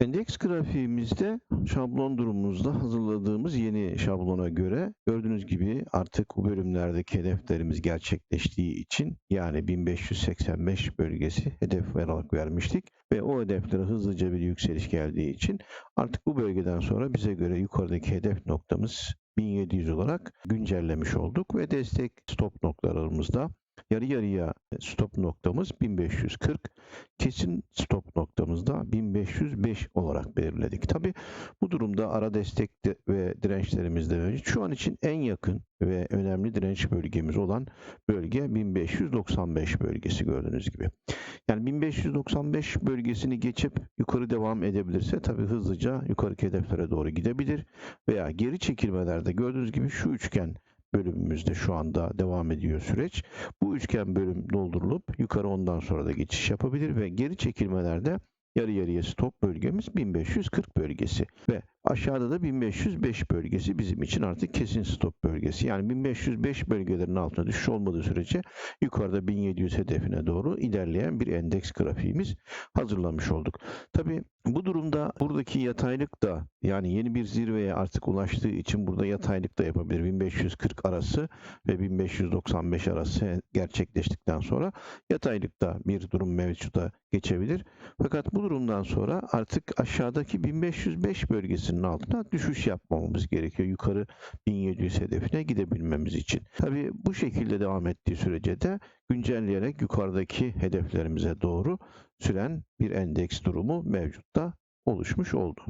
Endeks grafiğimizde şablon durumumuzda hazırladığımız yeni şablona göre gördüğünüz gibi artık bu bölümlerdeki hedeflerimiz gerçekleştiği için yani 1585 bölgesi hedef olarak vermiştik ve o hedeflere hızlıca bir yükseliş geldiği için artık bu bölgeden sonra bize göre yukarıdaki hedef noktamız 1700 olarak güncellemiş olduk ve destek stop noktalarımızda yarı yarıya stop noktamız 1540, kesin stop noktamızda 1505 olarak belirledik. Tabi bu durumda ara destek ve dirençlerimizde mevcut. Şu an için en yakın ve önemli direnç bölgemiz olan bölge 1595 bölgesi gördüğünüz gibi. Yani 1595 bölgesini geçip yukarı devam edebilirse tabi hızlıca yukarıki hedeflere doğru gidebilir veya geri çekilmelerde gördüğünüz gibi şu üçgen bölümümüzde şu anda devam ediyor süreç. Bu üçgen bölüm doldurulup yukarı ondan sonra da geçiş yapabilir ve geri çekilmelerde yarı yarıya stop bölgemiz 1540 bölgesi ve aşağıda da 1505 bölgesi bizim için artık kesin stop bölgesi. Yani 1505 bölgelerinin altına düşüş olmadığı sürece yukarıda 1700 hedefine doğru ilerleyen bir endeks grafiğimiz hazırlamış olduk. Tabi bu durumda buradaki yataylık da yani yeni bir zirveye artık ulaştığı için burada yataylık da yapabilir. 1540 arası ve 1595 arası gerçekleştikten sonra yataylıkta bir durum mevcuda geçebilir. Fakat bu durumdan sonra artık aşağıdaki 1505 bölgesinin altına düşüş yapmamamız gerekiyor. Yukarı 1700 hedefine gidebilmemiz için. Tabi bu şekilde devam ettiği sürece de güncelleyerek yukarıdaki hedeflerimize doğru süren bir endeks durumu mevcutta oluşmuş oldu.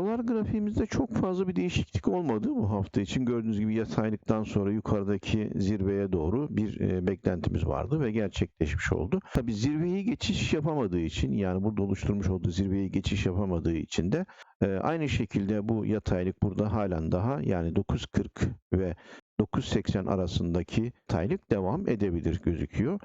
Dolar grafiğimizde çok fazla bir değişiklik olmadı bu hafta için. Gördüğünüz gibi yataylıktan sonra yukarıdaki zirveye doğru bir e, beklentimiz vardı ve gerçekleşmiş oldu. Tabi zirveyi geçiş yapamadığı için yani burada oluşturmuş olduğu zirveyi geçiş yapamadığı için de e, aynı şekilde bu yataylık burada halen daha yani 9.40 ve 9.80 arasındaki taylık devam edebilir gözüküyor.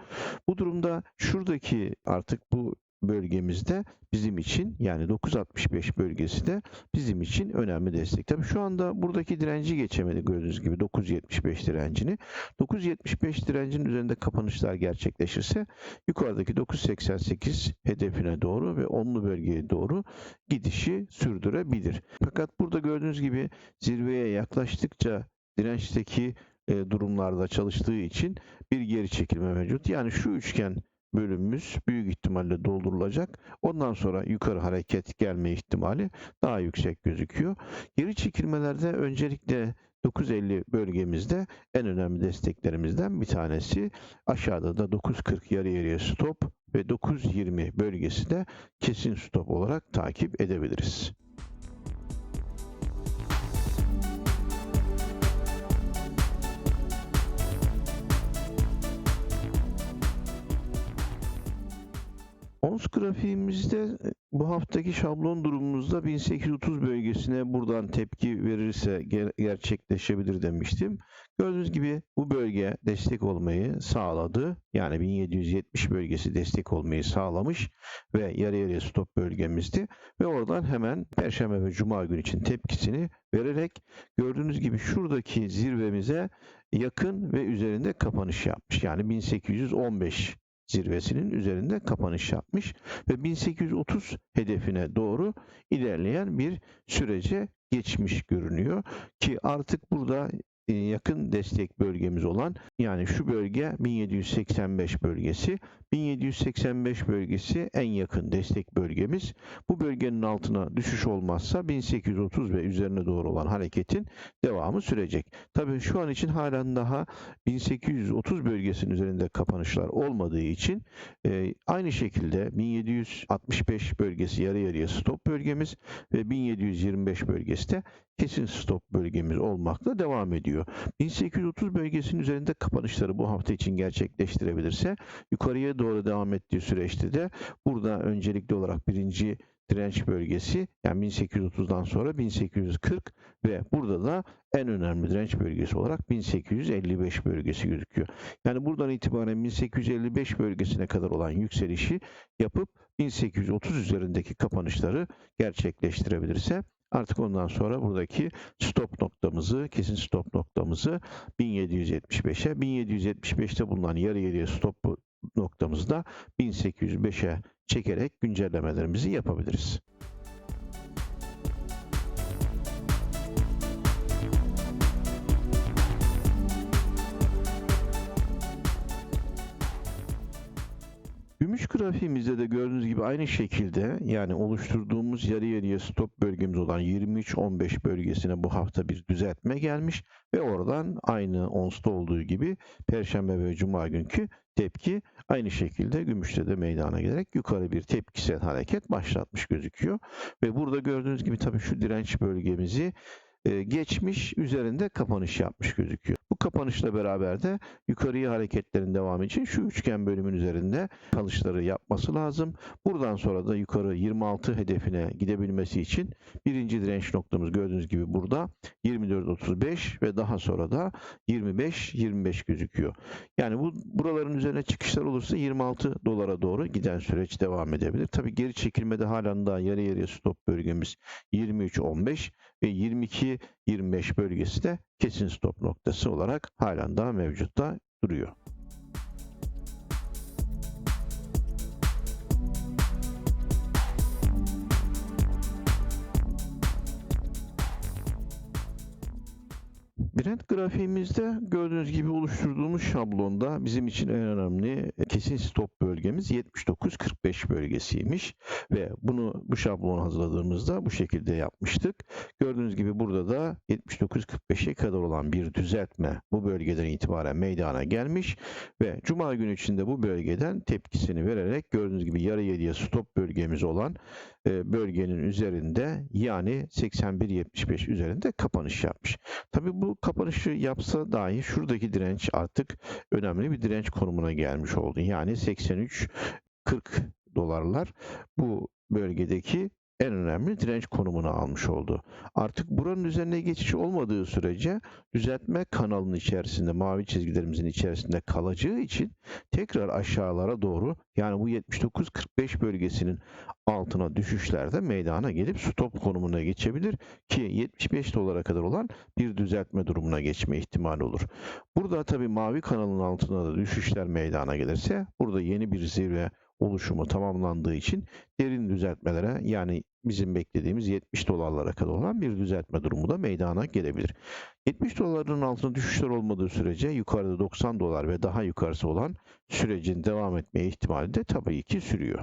Bu durumda şuradaki artık bu bölgemizde bizim için yani 965 bölgesi de bizim için önemli destek. Tabii şu anda buradaki direnci geçemedi gördüğünüz gibi 975 direncini. 975 direncinin üzerinde kapanışlar gerçekleşirse yukarıdaki 988 hedefine doğru ve onlu bölgeye doğru gidişi sürdürebilir. Fakat burada gördüğünüz gibi zirveye yaklaştıkça dirençteki e, durumlarda çalıştığı için bir geri çekilme mevcut. Yani şu üçgen bölümümüz büyük ihtimalle doldurulacak. Ondan sonra yukarı hareket gelme ihtimali daha yüksek gözüküyor. Geri çekilmelerde öncelikle 950 bölgemizde en önemli desteklerimizden bir tanesi. Aşağıda da 940 yarı yarıya stop ve 920 bölgesi de kesin stop olarak takip edebiliriz. Ons grafiğimizde e, bu haftaki şablon durumumuzda 1830 bölgesine buradan tepki verirse ger gerçekleşebilir demiştim. Gördüğünüz gibi bu bölge destek olmayı sağladı. Yani 1770 bölgesi destek olmayı sağlamış ve yarı yarıya stop bölgemizdi. Ve oradan hemen Perşembe ve Cuma günü için tepkisini vererek gördüğünüz gibi şuradaki zirvemize yakın ve üzerinde kapanış yapmış. Yani 1815 zirvesinin üzerinde kapanış yapmış ve 1830 hedefine doğru ilerleyen bir sürece geçmiş görünüyor ki artık burada yakın destek bölgemiz olan yani şu bölge 1785 bölgesi 1785 bölgesi en yakın destek bölgemiz. Bu bölgenin altına düşüş olmazsa 1830 ve üzerine doğru olan hareketin devamı sürecek. Tabii şu an için halen daha 1830 bölgesinin üzerinde kapanışlar olmadığı için e, aynı şekilde 1765 bölgesi yarı yarıya stop bölgemiz ve 1725 bölgesi de kesin stop bölgemiz olmakla devam ediyor. 1830 bölgesinin üzerinde kapanışları bu hafta için gerçekleştirebilirse yukarıya doğru devam ettiği süreçte de burada öncelikli olarak birinci direnç bölgesi yani 1830'dan sonra 1840 ve burada da en önemli direnç bölgesi olarak 1855 bölgesi gözüküyor. Yani buradan itibaren 1855 bölgesine kadar olan yükselişi yapıp 1830 üzerindeki kapanışları gerçekleştirebilirse artık ondan sonra buradaki stop noktamızı, kesin stop noktamızı 1775'e, 1775'te bulunan yarı yarıya stop noktamızı da 1805'e çekerek güncellemelerimizi yapabiliriz. Gümüş grafiğimizde de gördüğünüz gibi aynı şekilde yani oluşturduğumuz yarı yarıya stop bölgemiz olan 23-15 bölgesine bu hafta bir düzeltme gelmiş ve oradan aynı onsta olduğu gibi Perşembe ve Cuma günkü tepki aynı şekilde gümüşte de meydana gelerek yukarı bir tepkisel hareket başlatmış gözüküyor. Ve burada gördüğünüz gibi tabii şu direnç bölgemizi e, geçmiş üzerinde kapanış yapmış gözüküyor. Bu kapanışla beraber de yukarıya hareketlerin devamı için şu üçgen bölümün üzerinde kalışları yapması lazım. Buradan sonra da yukarı 26 hedefine gidebilmesi için birinci direnç noktamız gördüğünüz gibi burada 24.35 ve daha sonra da 25-25 gözüküyor. Yani bu buraların üzerine çıkışlar olursa 26 dolara doğru giden süreç devam edebilir. Tabi geri çekilmede halen daha yarı yarıya stop bölgemiz 23.15 ve 22-25 bölgesi de kesin stop noktası olarak halen daha mevcutta duruyor. Brent grafiğimizde gördüğünüz gibi oluşturduğumuz şablonda bizim için en önemli e, kesin stop bölgemiz 79-45 bölgesiymiş ve bunu bu şablonu hazırladığımızda bu şekilde yapmıştık. Gördüğünüz gibi burada da 79-45'e kadar olan bir düzeltme bu bölgeden itibaren meydana gelmiş ve cuma günü içinde bu bölgeden tepkisini vererek gördüğünüz gibi yarı yediye stop bölgemiz olan bölgenin üzerinde yani 81-75 üzerinde kapanış yapmış. Tabi bu kapanışı yapsa dahi şuradaki direnç artık önemli bir direnç konumuna gelmiş oldu. Yani 83-40 dolarlar bu bölgedeki en önemli direnç konumunu almış oldu. Artık buranın üzerine geçiş olmadığı sürece düzeltme kanalının içerisinde mavi çizgilerimizin içerisinde kalacağı için tekrar aşağılara doğru yani bu 79-45 bölgesinin altına düşüşlerde meydana gelip stop konumuna geçebilir ki 75 dolara kadar olan bir düzeltme durumuna geçme ihtimali olur. Burada tabii mavi kanalın altına da düşüşler meydana gelirse burada yeni bir zirve oluşumu tamamlandığı için derin düzeltmelere yani bizim beklediğimiz 70 dolarlara kadar olan bir düzeltme durumu da meydana gelebilir. 70 doların altında düşüşler olmadığı sürece yukarıda 90 dolar ve daha yukarısı olan sürecin devam etme ihtimali de tabii ki sürüyor.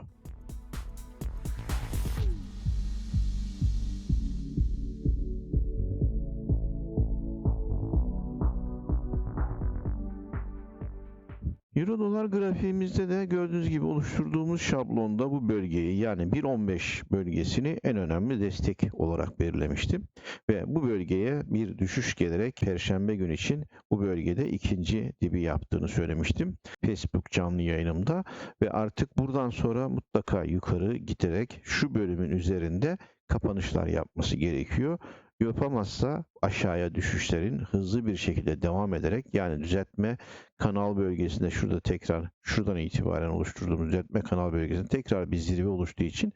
Euro dolar grafiğimizde de gördüğünüz gibi oluşturduğumuz şablonda bu bölgeyi yani 1.15 bölgesini en önemli destek olarak belirlemiştim. Ve bu bölgeye bir düşüş gelerek Perşembe günü için bu bölgede ikinci dibi yaptığını söylemiştim. Facebook canlı yayınımda ve artık buradan sonra mutlaka yukarı giderek şu bölümün üzerinde kapanışlar yapması gerekiyor yapamazsa aşağıya düşüşlerin hızlı bir şekilde devam ederek yani düzeltme kanal bölgesinde şurada tekrar şuradan itibaren oluşturduğumuz düzeltme kanal bölgesinde tekrar bir zirve oluştuğu için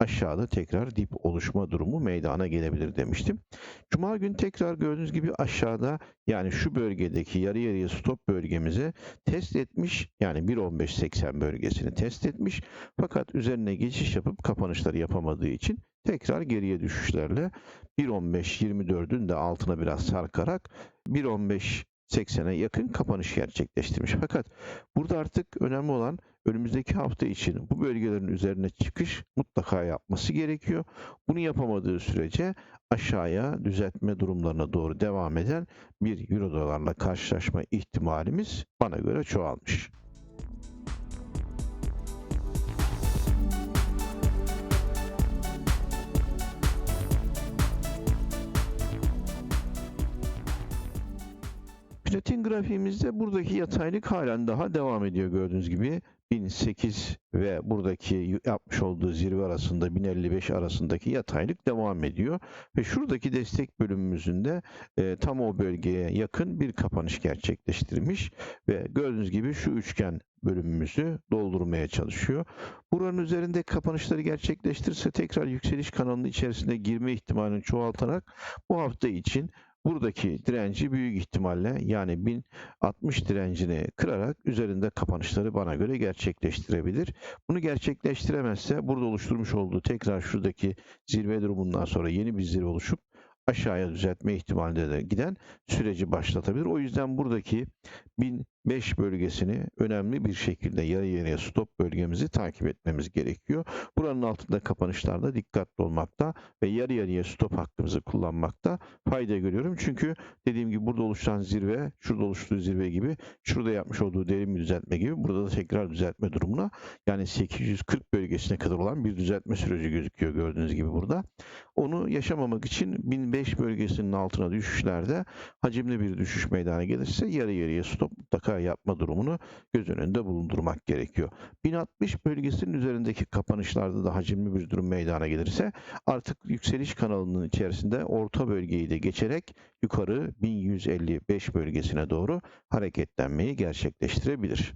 aşağıda tekrar dip oluşma durumu meydana gelebilir demiştim. Cuma gün tekrar gördüğünüz gibi aşağıda yani şu bölgedeki yarı yarıya stop bölgemizi test etmiş yani 1.15.80 bölgesini test etmiş fakat üzerine geçiş yapıp kapanışları yapamadığı için tekrar geriye düşüşlerle 1.15-24'ün de altına biraz sarkarak 1.15-80'e yakın kapanış gerçekleştirmiş. Fakat burada artık önemli olan önümüzdeki hafta için bu bölgelerin üzerine çıkış mutlaka yapması gerekiyor. Bunu yapamadığı sürece aşağıya düzeltme durumlarına doğru devam eden bir euro dolarla karşılaşma ihtimalimiz bana göre çoğalmış. Platin grafiğimizde buradaki yataylık halen daha devam ediyor gördüğünüz gibi. 1008 ve buradaki yapmış olduğu zirve arasında 1055 arasındaki yataylık devam ediyor. Ve şuradaki destek bölümümüzün de e, tam o bölgeye yakın bir kapanış gerçekleştirmiş ve gördüğünüz gibi şu üçgen bölümümüzü doldurmaya çalışıyor. Buranın üzerinde kapanışları gerçekleştirirse tekrar yükseliş kanalının içerisine girme ihtimalini çoğaltarak bu hafta için buradaki direnci büyük ihtimalle yani 1060 direncini kırarak üzerinde kapanışları bana göre gerçekleştirebilir. Bunu gerçekleştiremezse burada oluşturmuş olduğu tekrar şuradaki zirve durumundan sonra yeni bir zirve oluşup aşağıya düzeltme ihtimalinde de giden süreci başlatabilir. O yüzden buradaki 1005 bölgesini önemli bir şekilde yarı yarıya stop bölgemizi takip etmemiz gerekiyor. Buranın altında kapanışlarda dikkatli olmakta ve yarı yarıya stop hakkımızı kullanmakta fayda görüyorum. Çünkü dediğim gibi burada oluşan zirve, şurada oluştuğu zirve gibi, şurada yapmış olduğu derin bir düzeltme gibi burada da tekrar düzeltme durumuna yani 840 bölgesine kadar olan bir düzeltme süreci gözüküyor gördüğünüz gibi burada. Onu yaşamamak için 1005 bölgesinin altına düşüşlerde hacimli bir düşüş meydana gelirse yarı yarıya stop mutlaka yapma durumunu göz önünde bulundurmak gerekiyor. 1060 bölgesinin üzerindeki kapanışlarda da hacimli bir durum meydana gelirse artık yükseliş kanalının içerisinde orta bölgeyi de geçerek yukarı 1155 bölgesine doğru hareketlenmeyi gerçekleştirebilir.